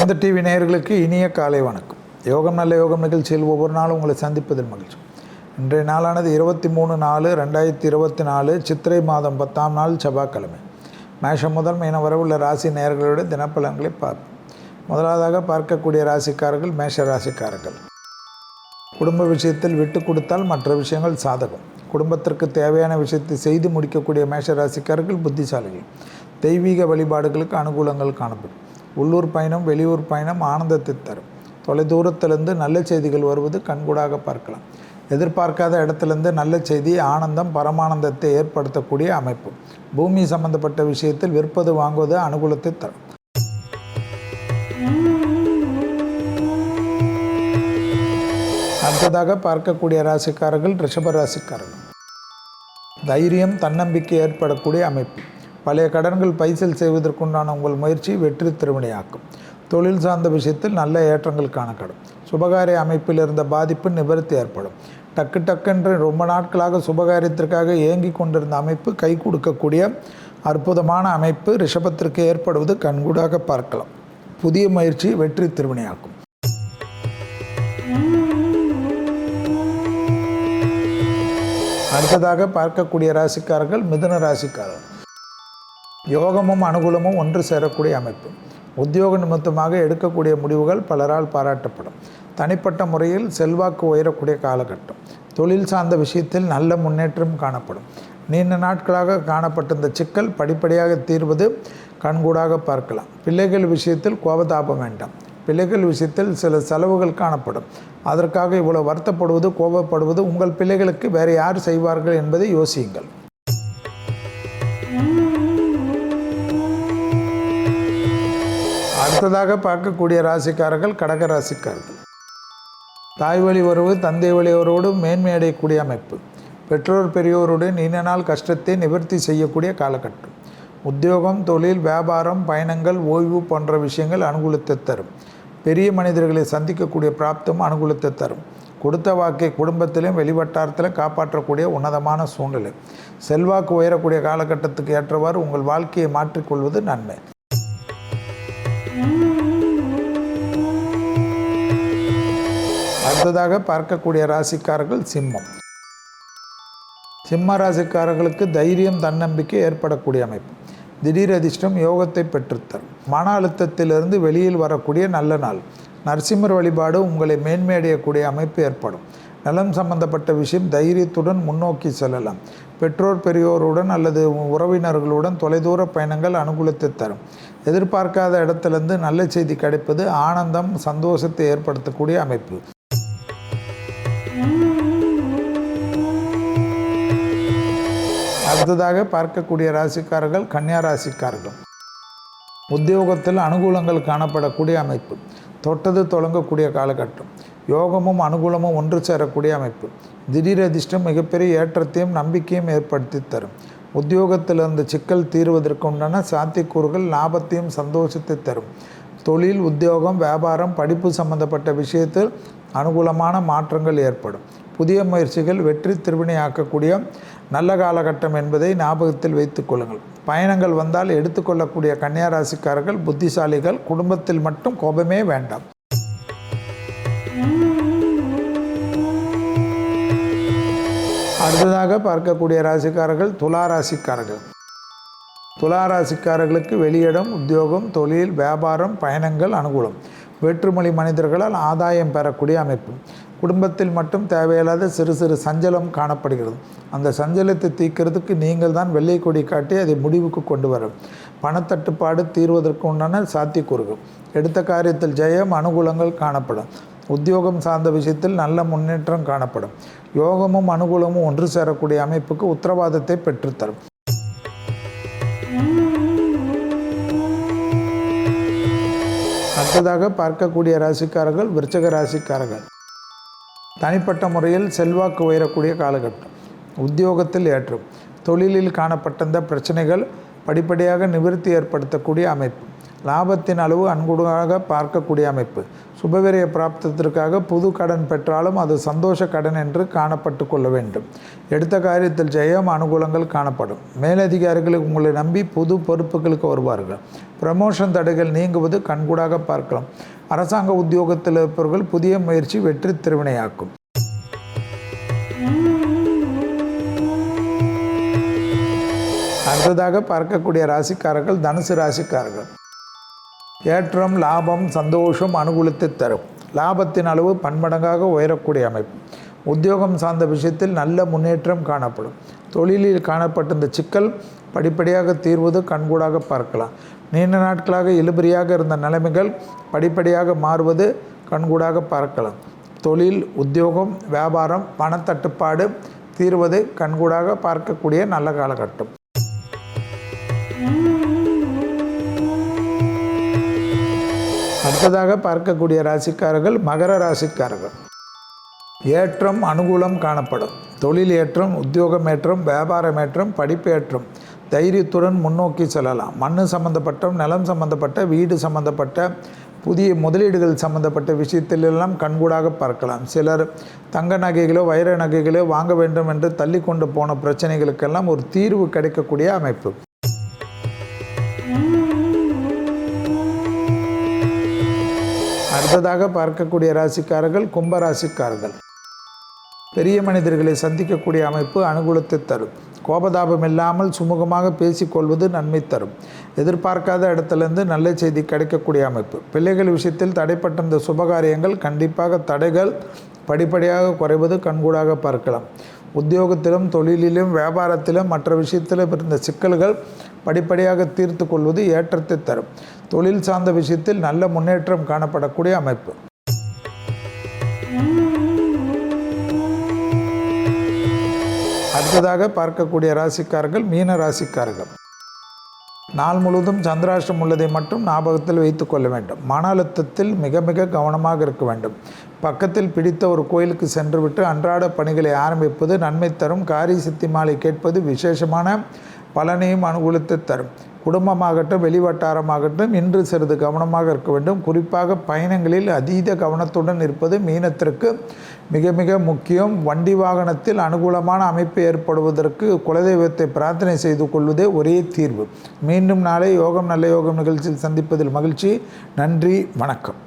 எந்த டிவி நேயர்களுக்கு இனிய காலை வணக்கம். யோகம் நல்ல யோகம் நிகழ்ச்சியில் ஒவ்வொரு நாளும் உங்களை சந்திப்பதில் மகிழ்ச்சி. இன்றைய நாளானது இருபத்தி மூணு நாலு ரெண்டாயிரத்தி இருபத்தி நாலு சித்திரை மாதம் பத்தாம் நாள் செவ்வாய்க்கிழமை. மேஷம் முதல் மீன வரவுள்ள ராசி நேயர்களோட தினப்பலன்களை பார்ப்போம். முதலாவதாக பார்க்கக்கூடிய ராசிக்காரர்கள் மேஷ ராசிக்காரர்கள். குடும்ப விஷயத்தில் விட்டு கொடுத்தால் மற்ற விஷயங்கள் சாதகம். குடும்பத்திற்கு தேவையான விஷயத்தை செய்து முடிக்கக்கூடிய மேஷ ராசிக்காரர்கள் புத்திசாலிகள். தெய்வீக வழிபாடுகளுக்கு அனுகூலங்கள் காணப்படும். உள்ளூர் பயணம் வெளியூர் பயணம் ஆனந்தத்தை தரும். தொலைதூரத்திலிருந்து நல்ல செய்திகள் வருவது கண்கூடாக பார்க்கலாம். எதிர்பார்க்காத இடத்திலிருந்து நல்ல செய்தி ஆனந்தம் பரமானந்தத்தை ஏற்படுத்தக்கூடிய அமைப்பு. பூமி சம்பந்தப்பட்ட விஷயத்தில் விற்பது வாங்குவது அனுகூலத்தை தரும். அடுத்ததாக பார்க்கக்கூடிய ராசிக்காரர்கள் ரிஷப ராசிக்காரர்கள். தைரியம் தன்னம்பிக்கை ஏற்படக்கூடிய அமைப்பு. பழைய கடன்கள் பைசல் செய்வதற்குண்டான உங்கள் முயற்சி வெற்றி திருவினையாக்கும் தொழில் சார்ந்த விஷயத்தில் நல்ல ஏற்றங்கள் காணப்படும். சுபகாரிய அமைப்பில் இருந்த பாதிப்பு நிவர்த்தி ஏற்படும். டக்கு டக்கென்று ரொம்ப நாட்களாக சுபகாரியத்திற்காக ஏங்கி கொண்டிருந்த அமைப்பு கை கொடுக்கக்கூடிய அற்புதமான அமைப்பு ரிஷபத்திற்கு ஏற்படுவது கண்கூடாக பார்க்கலாம். புதிய முயற்சி வெற்றி திருவினையாக்கும் அடுத்ததாக பார்க்கக்கூடிய ராசிக்காரர்கள் மிதுன ராசிக்காரர்கள். யோகமும் அனுகூலமும் ஒன்று சேரக்கூடிய அமைப்பு. உத்தியோக நிமித்தமாக எடுக்கக்கூடிய முடிவுகள் பலரால் பாராட்டப்படும். தனிப்பட்ட முறையில் செல்வாக்கு உயரக்கூடிய காலகட்டம். தொழில் சார்ந்த விஷயத்தில் நல்ல முன்னேற்றம் காணப்படும். நீண்ட நாட்களாக காணப்பட்ட இந்த சிக்கல் படிப்படியாக தீர்வது கண்கூடாக பார்க்கலாம். பிள்ளைகள் விஷயத்தில் கோபதாபம் வேண்டாம். பிள்ளைகள் விஷயத்தில் சில செலவுகள் காணப்படும். அதற்காக இவ்வளோ வருத்தப்படுவது கோபப்படுவது உங்கள் பிள்ளைகளுக்கு வேறு யார் செய்வார்கள் என்பதை யோசியுங்கள். அடுத்ததாக பார்க்கக்கூடிய ராசிக்காரர்கள் கடக ராசிக்காரர்கள். தாய் வழி உறவு தந்தை வழி உறவோடு மேன்மை அடையக்கூடிய அமைப்பு. பெற்றோர் பெரியோருடன் நீண்ட நாள் கஷ்டத்தை நிவர்த்தி செய்யக்கூடிய காலகட்டம். உத்தியோகம் தொழில் வியாபாரம் பயணங்கள் ஓய்வு போன்ற விஷயங்கள் அனுகூலத்தை தரும். பெரிய மனிதர்களை சந்திக்கக்கூடிய பிராப்தம் அனுகூலத்தை தரும். கொடுத்த வாக்கை குடும்பத்திலும் வெளிவட்டாரத்திலும் காப்பாற்றக்கூடிய உன்னதமான சூழ்நிலை. செல்வாக்கு உயரக்கூடிய காலகட்டத்துக்கு ஏற்றவாறு உங்கள் வாழ்க்கையை மாற்றிக்கொள்வது நன்மை. அடுத்ததாக பார்க்கக்கூடிய ராசிக்காரர்கள் சிம்மம். சிம்ம ராசிக்காரர்களுக்கு தைரியம் தன்னம்பிக்கை ஏற்படக்கூடிய அமைப்பு. திடீர் அதிர்ஷ்டம் யோகத்தை பெற்றுத்தல் மன அழுத்தத்திலிருந்து வெளியில் வரக்கூடிய நல்ல நாள். நரசிம்மர் வழிபாடு உங்களை மேன்மையடையக்கூடிய அமைப்பு ஏற்படும். நலம் சம்பந்தப்பட்ட விஷயம் தைரியத்துடன் முன்னோக்கி செல்லலாம். பெற்றோர் பெரியோருடன் அல்லது உறவினர்களுடன் தொலைதூர பயணங்கள் அனுகூலத்தை தரும். எதிர்பார்க்காத இடத்திலிருந்து நல்ல செய்தி கிடைப்பது ஆனந்தம் சந்தோஷத்தை ஏற்படுத்தக்கூடிய அமைப்பு. அடுத்ததாக பார்க்கக்கூடிய ராசிக்காரர்கள் கன்னியா ராசிக்காரர்கள். உத்தியோகத்தில் அனுகூலங்கள் காணப்படக்கூடிய அமைப்பு. தொட்டது தொடங்கக்கூடிய காலகட்டம். யோகமும் அனுகூலமும் ஒன்று சேரக்கூடிய அமைப்பு. திடீர் அதிர்ஷ்டம் மிகப்பெரிய ஏற்றத்தையும் நம்பிக்கையும் ஏற்படுத்தி தரும். உத்தியோகத்தில் இருந்த சிக்கல் தீர்வதற்கு உண்டான சாத்தியக்கூறுகள் லாபத்தையும் சந்தோஷத்தை தரும். தொழில் உத்தியோகம் வியாபாரம் படிப்பு சம்பந்தப்பட்ட விஷயத்தில் அனுகூலமான மாற்றங்கள் ஏற்படும். புதிய முயற்சிகள் வெற்றி திருவினையாக்கக்கூடிய நல்ல காலகட்டம் என்பதை ஞாபகத்தில் வைத்துக் கொள்ளுங்கள். பயணங்கள் வந்தால் எடுத்துக்கொள்ளக்கூடிய கன்னியாராசிக்காரர்கள் புத்திசாலிகள் குடும்பத்தில் மட்டும் கோபமே வேண்டாம். அடுத்ததாக பார்க்கக்கூடிய ராசிக்காரர்கள் துலா ராசிக்காரர்கள் துலா ராசிக்காரர்களுக்கு வெளியிடம் உத்தியோகம் தொழில் வியாபாரம் பயணங்கள் அனுகூலம். வேற்றுமொழி மனிதர்களால் ஆதாயம் பெறக்கூடிய அமைப்பு. குடும்பத்தில் மட்டும் தேவையில்லாத சிறு சிறு சஞ்சலம் காணப்படுகிறது. அந்த சஞ்சலத்தை தீர்க்கிறதுக்கு நீங்கள் தான் வெள்ளை கொடி காட்டி அதை முடிவுக்கு கொண்டு வரும் பணத்தட்டுப்பாடு தீர்வதற்கு உண்டான சாத்தியக்கூறுகள். எடுத்த காரியத்தில் ஜெயம் அனுகூலங்கள் காணப்படும். உத்தியோகம் சார்ந்த விஷயத்தில் நல்ல முன்னேற்றம் காணப்படும். யோகமும் அனுகூலமும் ஒன்று சேரக்கூடிய அமைப்புக்கு உத்தரவாதத்தை பெற்றுத்தரும். அடுத்ததாக பார்க்கக்கூடிய ராசிக்காரர்கள் விருச்சக ராசிக்காரர்கள். தனிப்பட்ட முறையில் செல்வாக்கு உயரக்கூடிய காலகட்டம். உத்தியோகத்தில் ஏற்றம். தொழிலில் காணப்பட்ட பிரச்சனைகள் படிப்படியாக நிவர்த்தி ஏற்படுத்தக்கூடிய அமைப்பு. லாபத்தின் அளவு அன்குடாக பார்க்கக்கூடிய அமைப்பு. சுபவிரய பிராப்தத்திற்காக புது கடன் பெற்றாலும் அது சந்தோஷ கடன் என்று காணப்பட்டு கொள்ள வேண்டும். எடுத்த காரியத்தில் ஜெயம் அனுகூலங்கள் காணப்படும். மேலதிகாரிகள் உங்களை நம்பி புது பொறுப்புகளுக்கு வருவார்கள். ப்ரமோஷன் தடைகள் நீங்குவது கண்கூடாக பார்க்கலாம். அரசாங்க உத்தியோகத்தில் இருப்பவர்கள் புதிய முயற்சி வெற்றி திருவினையாக்கும். அடுத்ததாக பார்க்கக்கூடிய ராசிக்காரர்கள் தனுசு ராசிக்காரர்கள். ஏற்றம் லாபம் சந்தோஷம் அனுகூலத்தை தரும். லாபத்தின் அளவு பன்மடங்காக உயரக்கூடிய அமைப்பு. உத்தியோகம் சார்ந்த விஷயத்தில் நல்ல முன்னேற்றம் காணப்படும். தொழிலில் காணப்பட்ட இந்த சிக்கல் படிப்படியாக தீர்வது கண்கூடாக பார்க்கலாம். நீண்ட நாட்களாக இழுபறியாக இருந்த நிலைமைகள் படிப்படியாக மாறுவது கண்கூடாக பார்க்கலாம். தொழில் உத்தியோகம் வியாபாரம் பணத்தட்டுப்பாடு தீர்வது கண்கூடாக பார்க்கக்கூடிய நல்ல காலகட்டம். அடுத்ததாக பார்க்கக்கூடிய ராசிக்காரர்கள் மகர ராசிக்காரர்கள். ஏற்றம் அனுகூலம் காணப்படும். தொழில் ஏற்றம் உத்தியோகம் ஏற்றம் வியாபாரம் ஏற்றம் படிப்பேற்றம் தைரியத்துடன் முன்னோக்கி செல்லலாம். மண் சம்பந்தப்பட்ட நிலம் சம்பந்தப்பட்ட வீடு சம்பந்தப்பட்ட புதிய முதலீடுகள் சம்பந்தப்பட்ட விஷயத்திலெல்லாம் கண்கூடாக பார்க்கலாம். சிலர் தங்க நகைகளோ வைர நகைகளோ வாங்க வேண்டும் என்று தள்ளி கொண்டு போன பிரச்சனைகளுக்கெல்லாம் ஒரு தீர்வு கிடைக்கக்கூடிய அமைப்பு. அடுத்ததாக பார்க்கக்கூடிய ராசிக்காரர்கள் கும்ப ராசிக்காரர்கள் பெரிய மனிதர்களை சந்திக்கக்கூடிய அமைப்பு அனுகூலத்தை தரும். கோபதாபம் இல்லாமல் சுமூகமாக பேசிக்கொள்வது நன்மை தரும். எதிர்பார்க்காத இடத்துலேருந்து நல்ல செய்தி கிடைக்கக்கூடிய அமைப்பு. பிள்ளைகள் விஷயத்தில் தடைப்பட்ட இந்த சுபகாரியங்கள் கண்டிப்பாக தடைகள் படிப்படியாக குறைவது கண்கூடாக பார்க்கலாம். உத்தியோகத்திலும் தொழிலிலும் வியாபாரத்திலும் மற்ற விஷயத்திலும் இருந்த சிக்கல்கள் படிப்படியாக தீர்த்து கொள்வது ஏற்றத்தை தரும். தொழில் சார்ந்த விஷயத்தில் நல்ல முன்னேற்றம் காணப்படக்கூடிய அமைப்பு. அடுத்ததாக பார்க்கக்கூடிய ராசிக்காரர்கள் மீன ராசிக்காரர்கள். நாள் முழுவதும் சந்திராஷ்டம் உள்ளதை மட்டும் ஞாபகத்தில் வைத்து கொள்ள வேண்டும். மன அழுத்தத்தில் மிக மிக கவனமாக இருக்க வேண்டும். பக்கத்தில் பிடித்த ஒரு கோயிலுக்கு சென்றுவிட்டு அன்றாட பணிகளை ஆரம்பிப்பது நன்மை தரும். காரி சித்தி மாலை கேட்பது விசேஷமான பலனையும் அனுகூலத்தை தரும். குடும்பமாகட்டும் வெளிவட்டாரமாகட்டும் இன்று சிறிது கவனமாக இருக்க வேண்டும். குறிப்பாக பயணங்களில் அதீத கவனத்துடன் இருப்பது மீனத்திற்கு மிக மிக முக்கியம். வண்டி வாகனத்தில் அனுகூலமான அமைப்பு ஏற்படுவதற்கு குலதெய்வத்தை பிரார்த்தனை செய்து கொள்வதே ஒரே தீர்வு. மீண்டும் நாளை யோகம் நல்ல யோகம் நிகழ்ச்சியில் சந்திப்பதில் மகிழ்ச்சி. நன்றி வணக்கம்.